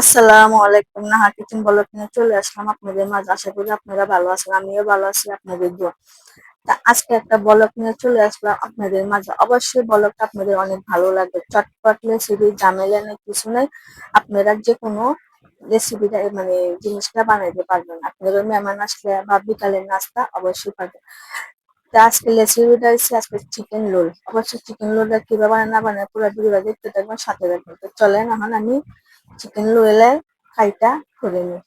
আসসালামু আলাইকুম, Naha kitchen blog নিয়ে চলে আসলাম আপনাদের মাঝে। আশা করি আপনারা ভালো আছেন, আমিও ভালো আছি, আপনাদের দোয়া। তা আজকে একটা বলক নিয়ে চলে আসলাম আপনাদের মাঝে। অবশ্যই বলকটা আপনাদের অনেক ভালো লাগবে। চটপট রেসিপি, ঝামেলা নেই, কিছু নেই। আপনারা যে কোনো রেসিপিটা মানে জিনিসটা বানাইতে পারবেন। আপনাদের মেহমান আসলে বা বিকালের নাস্তা অবশ্যই পারবেন। তা আজকে রেসিপিটা হচ্ছে আজকে চিকেন রোল অবশ্যই চিকেন রোলটা কীভাবে বানায় না বানায় পুরো ভিডিওটা দেখতে থাকবেন, সাথে রাখবেন তো চলেন, এখন আমি চিকেন রোলের ফ্রাইটা করে নিই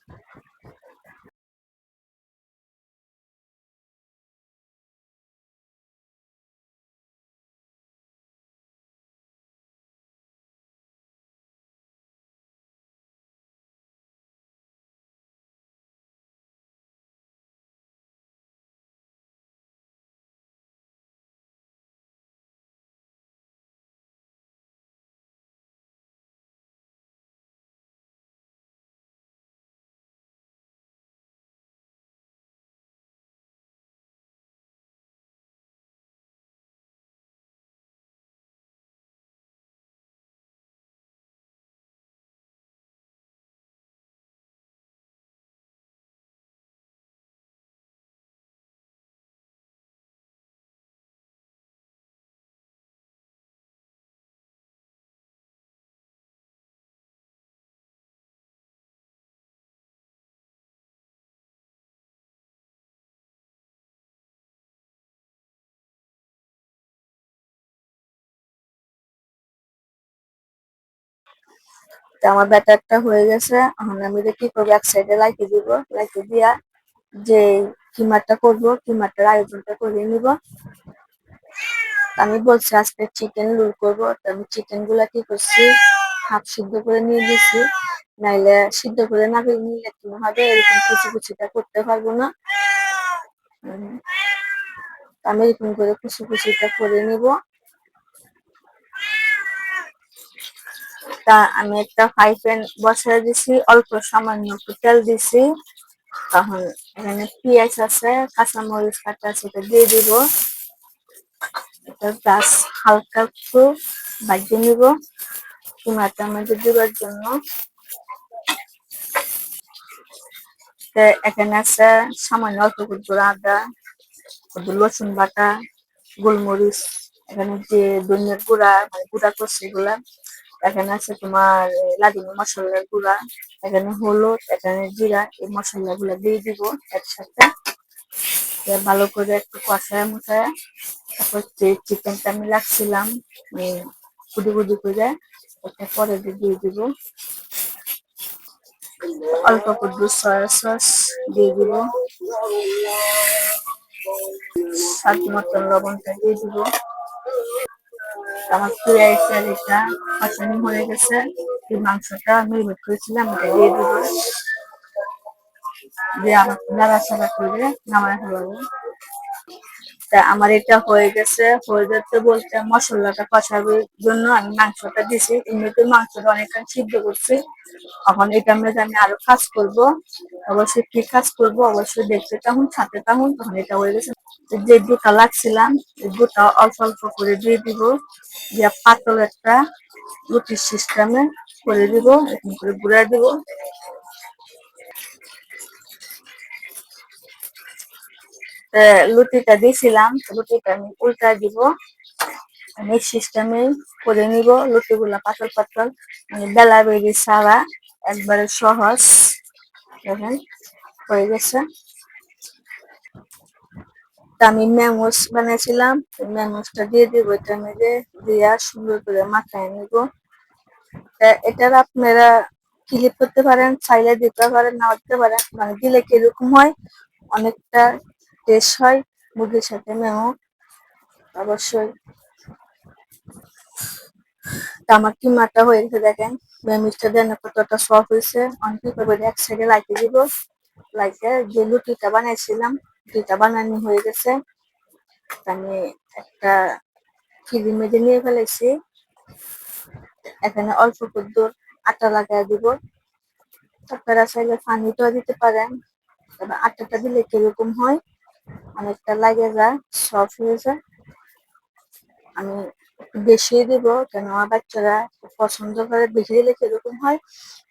তো আমার ব্যাটারটা হয়ে গেছে। এখন আমি কি করব? এক সাইডে লাইটে দিব লাইটে দিয়া যে কিমারটা করব, কিমারটার আয়োজনটা করে নিব। আমি বলছি, আজকে চিকেন রোল করব। তো আমি চিকেনগুলা কি করছি? হাফ সিদ্ধ করে নিয়ে দিছি নাইলে সিদ্ধ করে না নিলে কি হবে? এরকম কুচি কুচিটা করতে পারব না। আমি এরকম করে কুচি কুচিটা করে নিব। তা আমি একটা ফ্রাই প্যান বসায় দিছি, অল্প সামান্য একটু তেল দিছি। তখন এখানে পেঁয়াজ আছে, কাঁচামরিচ কাটা আছে, এটা দিয়ে দিব। এটা গাছ হালকা একটু বাজিয়ে নিব কিমাটার মধ্যে দেওয়ার জন্য। এখানে আছে সামান্য অল্প একটু আদা, একটু রসুন বাটা, গোলমরিচ, এখানে যে ধনিয়ার গুঁড়া মানে গুঁড়া করছে এগুলা। এখানে আছে তোমার লাদিনী মশলার গুঁড়া, এখানে হলুদ, এখানে জিরা, এই মশলা গুলা দিয়ে দিব একসাথে। ভালো করে একটু কষায় মশায় তারপর চিকেনটা আমি রাখছিলাম কুটি কুটি করে ওটা পরে দিয়ে দিব। অল্প একটু সয়া সস দিয়ে দিব। স্বাদ মতন লবণটা দিয়ে দিব। আমার পেঁয়াজের এটা কষানি হয়ে গেছে। এই মাংসটা আমি রেড করেছিলাম এটা দিয়ে দিব। দিয়ে আমার নাড়াচাড়া করে নামায় ফেলাবো। তা আমার এটা হয়ে গেছে, হয়ে যেতে বলতে মশলাটা কষানোর জন্য আমি মাংসটা দিছি। এমনিতে মাংসটা অনেকটা সিদ্ধ করছি। এখন এটা আমরা আমি আরও কাজ করব। অবশ্যই কি কাজ করব, অবশ্যই দেখতে তখন সাথে তখন তখন এটা হয়ে গেছে। যে দুটা লাগছিলাম দুটা অল্প অল্প করে দিয়ে দিব। দিয়ে পাতল একটা রুটির সিস্টেমে করে দিব, এরকম করে ঘুরে দিব। লুটিটা দিয়েছিলাম, লুটিটা আমি উল্টা দিব। আমি সিস্টেমে করে নিব, লুটিগুলা পাতল পাতল মানে বেলা বেরি ছাড়া একবারে সহজ। দেখেন, হয়ে গেছে। আমি ম্যাঙ্গোস বানিয়েছিলাম ম্যাঙ্গোসটা দিয়ে দিব এটা মেরে, দিয়া সুন্দর করে মাখায় নিব। এটার আপনারা ক্লিপ করতে পারেন, চাইলে দিতে পারেন না দিতে পারেন মানে দিলে কীরকম হয়, অনেকটা টেস্ট হয়, মুরগির সাথে ম্যাঙ্গো, অবশ্যই। আমার কিমাটা হয়ে গেছে, দেখেন মিষ্টি দেন কতটা সফট হয়েছে অনেক এক সাইডে লাইটে দিব লাইটে যে লুটিটা বানাইছিলাম লুটিটা বানানো হয়ে গেছে। আমি একটা ফিরি মেজে নিয়ে ফেলেছি এখানে অল্প কুদ্দুর আটা লাগাই দিব। আপনারা চাইলে পানিটাও দিতে পারেন। তবে আটাটা দিলে কীরকম হয়? অনেকটা লাগে যায় সফট হয়ে যায়। আমি বেশি দিব, কেন আমার বাচ্চারা পছন্দ করে বেশি দিলে কীরকম হয়?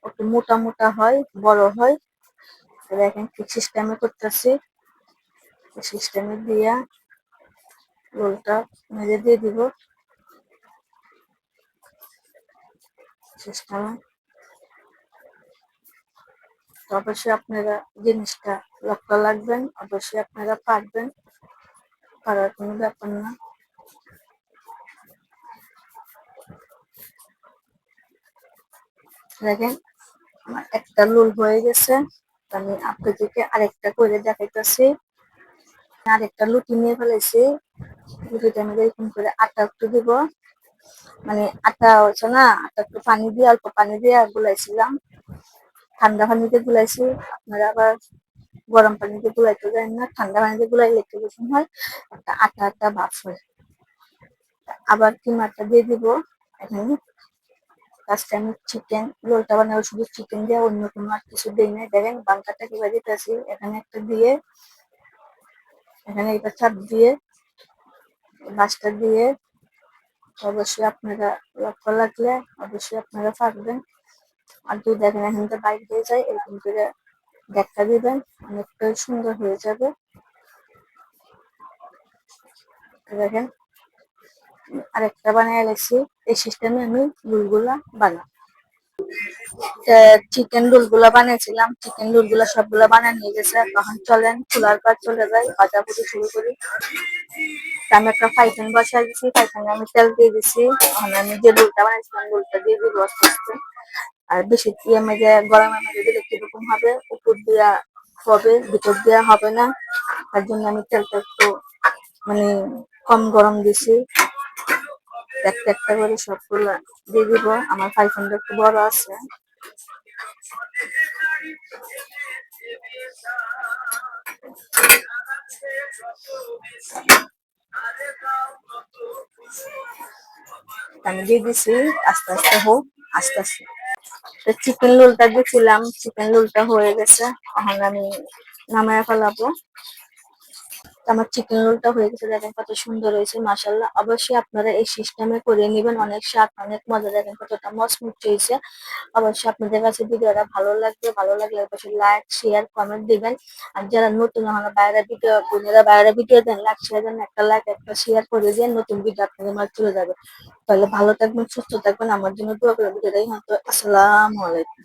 একটু মোটা মোটা হয়, বড় হয়। দেখেন কি সিস্টেমে করতেছি। সিস্টেমে দিয়া রোলটা মেরে দিয়ে দিব। সিস্টেমে। অবশ্যই আপনারা জিনিসটা লক্ষ্য রাখবেন, অবশ্যই আপনারা পারবেন। পারার কোনো ব্যাপার না। দেখেন, আমার একটা লোল হয়ে গেছে। আমি আপনাদেরকে আরেকটা করে দেখাইতেছি। আরেকটা লুটি নিয়ে ফেলেছি। লুটিটা আমি এরকম করে আটা একটু দিব। মানে আটা হচ্ছে না, আটা একটু পানি দিয়ে, অল্প পানি দিয়ে গুলাইছিলাম। ঠান্ডা পানিতে গুলাইছি, আপনারা আবার গরম পানিতে গুলাইতে যান না, ঠান্ডা পানিতে গুলাইলে একটু বেশি হয়, একটা আটা আটা ভাব হয়। আবার কিমাটা দিয়ে দিব, এখানে ফার্স্টে আমি চিকেন রোলটা বানাবো শুধু চিকেন দিয়ে, অন্য কোনো আর কিছু দিই নাই। দেখেন বাঙ্কাটা কীভাবে দিতেছি, এখানে একটা দিয়ে এখানে এটা চাপ দিয়ে মাছটা দিয়ে অবশ্যই আপনারা লক্ষ্য লাগলে অবশ্যই আপনারা পারবেন আর যদি দেখেন এখান থেকে বাইক হয়ে যায়, এরকম করে দেখা দিবেন, অনেকটা সুন্দর হয়ে যাবে। দেখেন, আরেকটা বানিয়ে লেছি এই সিস্টেমে আমি রুলগুলা বানাই চিকেন রোলগুলা বানিয়েছিলাম। চিকেন রোলগুলা সবগুলা বানিয়ে নিয়ে গেছে। তখন চলেন খোলার পর চলে যাই ভাজা ভুজি শুরু করি। আমি একটা ফাইফেন বসাই দিছি ফাইফেনে আমি তেল দিয়ে দিছি। ওখানে আমি যে রোলটা বানিয়েছিলাম, রোলটা দিয়ে দিব আস্তে আস্তে। আর বেশি দিয়ে মেজে গরমের মধ্যে দিলে কীরকম হবে? উপর দিয়া হবে, ভিতর দেওয়া হবে না। তার জন্য আমি তেলটা একটু মানে কম গরম দিছি। একটা একটা করে সবগুলা দিয়ে দিব। আমার ফাইফেনটা একটু বড় আছে। আমি দিয়ে দিছি, আস্তে আস্তে হোক, আস্তে আস্তে। চিকেন রোলটা দিয়েছিলাম চিকেন রোলটা হয়ে গেছে। এখন আমি নামায় ফেলাবো। আমার চিকেন রোলটা হয়ে গেছে, দেখেন কত সুন্দর হয়েছে মাসাল্লাহ অবশ্যই আপনারা এই সিস্টেমে করে নেবেন, অনেক স্বাদ, অনেক মজা। দেখেন কতটা মসমুচ হয়েছে। অবশ্যই আপনাদের কাছে ভিডিওটা ভালো লাগবে, ভালো লাগলে অবশ্যই লাইক শেয়ার কমেন্ট দিবেন। আর যারা নতুন হলো বাইরে ভিডিও, বোনেরা বাইরে ভিডিও দেন লাইক শেয়ার দেন, একটা লাইক একটা শেয়ার করে দিয়ে নতুন ভিডিও আপনাদের মাঝে চলে যাবে। তাহলে ভালো থাকবেন, সুস্থ থাকবেন। আমার জন্য দোয়া করে ভিডিওটাই হয়তো আসসালামু আলাইকুম।